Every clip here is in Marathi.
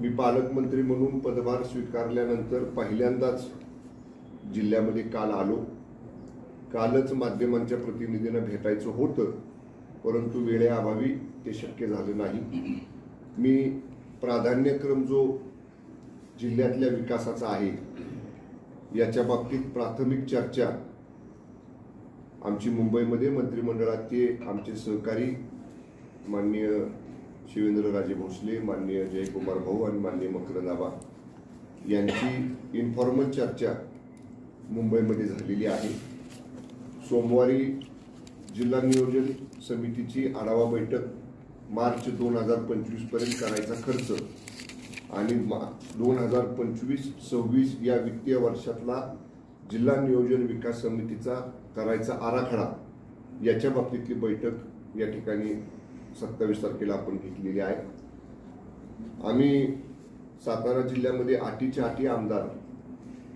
मी पालकमंत्री म्हणून पदभार स्वीकारल्यानंतर पहिल्यांदाच जिल्ह्यामध्ये काल आलो. कालच माध्यमांच्या प्रतिनिधींना भेटायचं होतं परंतु वेळेअभावी ते शक्य झालं नाही. मी प्राधान्यक्रम जो जिल्ह्यातल्या विकासाचा आहे याच्या बाबतीत प्राथमिक चर्चा आमची मुंबईमध्ये मंत्रिमंडळाचे आमचे सहकारी माननीय शिवेंद्रराजे भोसले माननीय जयकुमार भाऊ आणि माननीय मकरंदाबा यांची इन्फॉर्मल चर्चा मुंबईमध्ये झालेली आहे. सोमवारी जिल्हा नियोजन समितीची आढावा बैठक मार्च दोन हजार पंचवीसपर्यंत करायचा खर्च आणि मा दोन हजार पंचवीस सव्वीस या वित्तीय वर्षातला जिल्हा नियोजन विकास समितीचा करायचा आराखडा याच्या बाबतीतली बैठक या ठिकाणी सत्तावीस तारखेला आपण घेतलेली आहे. आम्ही सातारा जिल्ह्यामध्ये आटीच्या आठी आमदार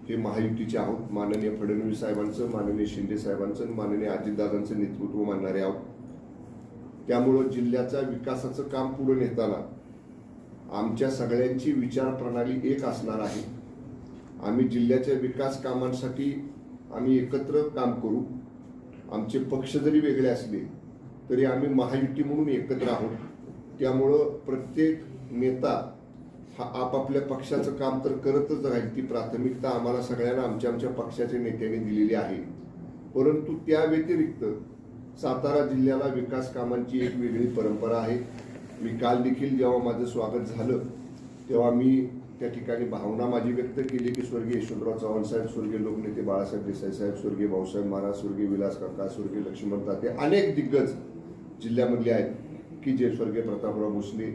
हे महायुतीचे आहोत. माननीय फडणवीस साहेबांचं माननीय शिंदे साहेबांचं माननीय अजितदादांचं नेतृत्व मानणारे आहोत. त्यामुळं जिल्ह्याच्या विकासाचं काम पुढे नेताना आमच्या सगळ्यांची विचार प्रणाली एक असणार आहे. आम्ही जिल्ह्याच्या विकास कामांसाठी आम्ही एकत्र काम करू. आमचे पक्ष जरी वेगळे असले तरी आम्ही महायुती म्हणून एकत्र आहोत. त्यामुळं प्रत्येक नेता हा आपापल्या पक्षाचं काम तर करतच राहील ती प्राथमिकता आम्हाला सगळ्यांना आमच्या आमच्या पक्षाच्या नेत्यांनी दिलेली आहे. परंतु त्या व्यतिरिक्त सातारा जिल्ह्याला विकास कामांची एक वेगळी परंपरा आहे. मी काल देखील जेव्हा माझं स्वागत झालं तेव्हा मी त्या ठिकाणी भावना माझी व्यक्त केली की स्वर्गीय यशवंतराव चव्हाण साहेब स्वर्गीय लोकनेते बाळासाहेब देसाई साहेब स्वर्गीय भाऊसाहेब महाराज स्वर्गीय विलास काका स्वर्गीय लक्ष्मण ताते अनेक दिग्गज जिल्ह्यामधले आहेत की जे स्वर्गीय प्रतापराव भोसले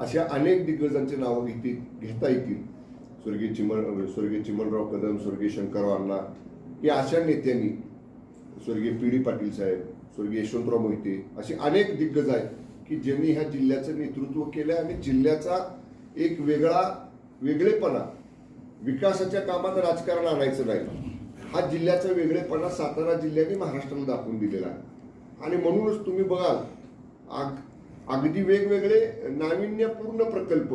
अशा अनेक दिग्गजांची नावं घेतील घेता येतील. स्वर्गीय चिमण स्वर्गीय चिमणराव कदम स्वर्गीय शंकरराव अण्णा या अशा नेत्यांनी स्वर्गीय पी डी पाटील साहेब स्वर्गीय यशवंतराव मोहिते असे अनेक दिग्गज आहेत की ज्यांनी ह्या जिल्ह्याचं नेतृत्व केलं आणि जिल्ह्याचा एक वेगळा वेगळेपणा. विकासाच्या कामात राजकारण आणायचं नाही. हा जिल्ह्याचा वेगळेपणा सातारा जिल्ह्याने महाराष्ट्राला दाखवून दिलेला आहे. आणि म्हणूनच तुम्ही बघाल आग अगदी वेगवेगळे नाविन्यपूर्ण प्रकल्प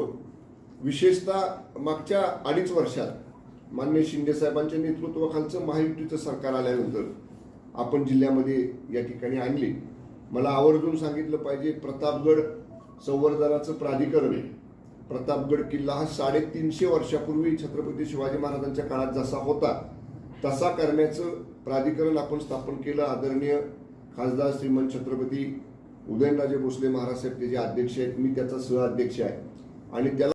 विशेषतः मागच्या अडीच वर्षात मान्य शिंदे साहेबांच्या नेतृत्वाखालचं महायुतीचं सरकार आल्यानंतर आपण जिल्ह्यामध्ये या ठिकाणी आणले. मला आवर्जून सांगितलं पाहिजे प्रतापगड संवर्धनाचं प्राधिकरण प्रतापगड किल्ला हा साडेतीनशे वर्षापूर्वी छत्रपती शिवाजी महाराजांच्या काळात जसा होता तसा करण्याचं प्राधिकरण आपण स्थापन केलं. आदरणीय खासदार श्रीमंत छत्रपती उदयनराजे भोसले महाराज साहेब त्याचे अध्यक्ष आहेत मी त्याचा सहअध्यक्ष आहे. आणि त्याला